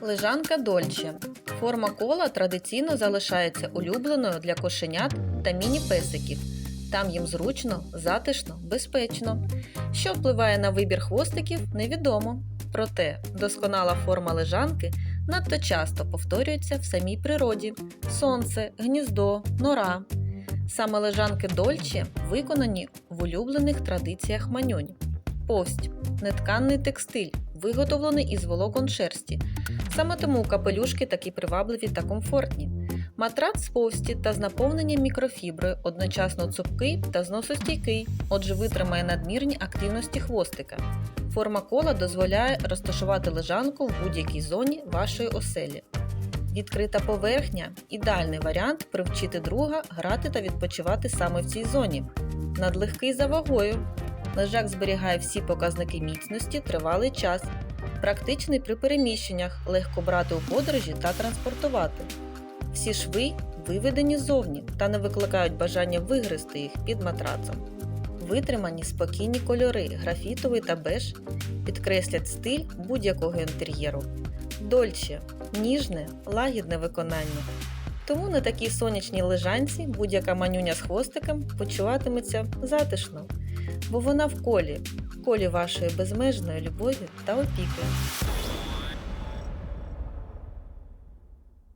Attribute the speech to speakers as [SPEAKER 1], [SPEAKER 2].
[SPEAKER 1] Лежанка Дольче. Форма кола традиційно залишається улюбленою для кошенят та міні-песиків. Там їм зручно, затишно, безпечно. Що впливає на вибір хвостиків, невідомо. Проте досконала форма лежанки надто часто повторюється в самій природі: сонце, гніздо, нора. Саме лежанки Дольче виконані в улюблених традиціях маньонь. Повсть нетканний текстиль, виготовлений із волокон шерсті. Саме тому капелюшки такі привабливі та комфортні. Матрац з повсті та з наповненням мікрофіброю одночасно цупкий та зносостійкий, отже, витримає надмірні активності хвостика. Форма кола дозволяє розташувати лежанку в будь-якій зоні вашої оселі. Відкрита поверхня ідеальний варіант привчити друга грати та відпочивати саме в цій зоні. Надлегкий за вагою. Лежак зберігає всі показники міцності тривалий час. Практичний при переміщеннях, легко брати у подорожі та транспортувати. Всі шви виведені ззовні та не викликають бажання вигризти їх під матрацом. Витримані спокійні кольори, графітовий та беж підкреслять стиль будь-якого інтер'єру. Дольче ніжне, лагідне виконання. Тому на такій сонячній лежанці будь-яка манюня з хвостиком почуватиметься затишно, бо вона в колі, в колі вашої безмежної любові та опіки.